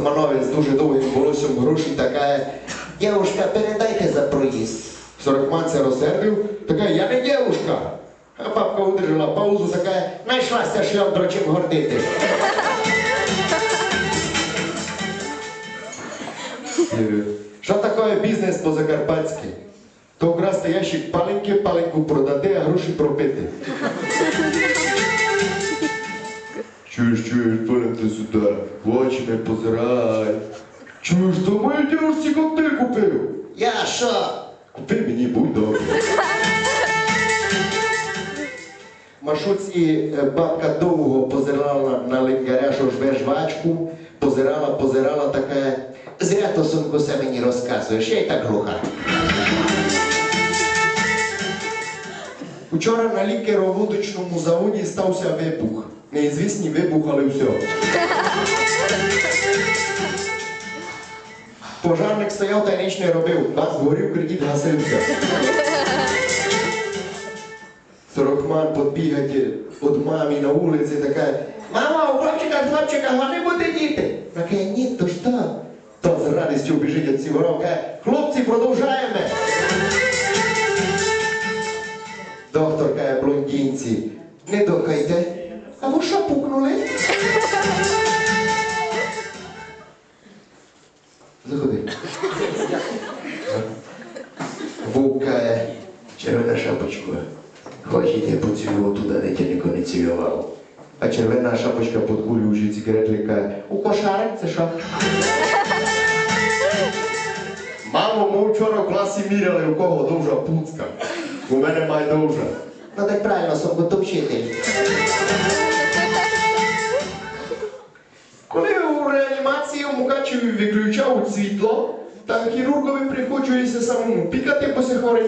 Сорокмановець з дуже довгим волоссям гроші така. Дівушка, передайте за проїзд. Сорокман це розсердив, така, я не дівушка. А бабка видержала паузу, така, знайшлася шльондро чим гордити. Е, Що таке бізнес по-закарпатськи? То вкрасти ящик паленьки, паленьку продати, а гроші пропити. Полем ти сюди, в очі не позирай. Чуєш, то моїй дівчинці коктейль купив. Я що? Купи мені, будь добре. Машуці е, бабка довго позирала на лингаря, що жве жвачку, позирала, позирала така. Зря то сумку все мені розказуєш, я й так глуха. Вчора на лікероводочному заводі стався вибух. Неізвісний вибух, але все. Пожарник стояв та ніч не робив. Бас горів, кредит гасився. Сорокман подбігає від мамі на вулиці, така, мама, у хлопчика, хлопчика, вони буде діти. Така, ні, то ж так. Та з радістю біжить від сіворов, каже, хлопці, продовжаємо. Доктор каже блондинці, не дохайте. Що пукнули? Заходи. Вовк каже, червона шапочка. Хочете поцілував туди, де тебе ніхто не цілював. А червона шапочка під кулю цигаретлі каже, у кошарик це що? Мамо, ми вчора в класі міряли, у кого довжа пуцка. У мене має довжа. Ну так правильно, то. Коли у реанімації Мукачеві виключав світло, там хірургові приходжується самому пікати по хворі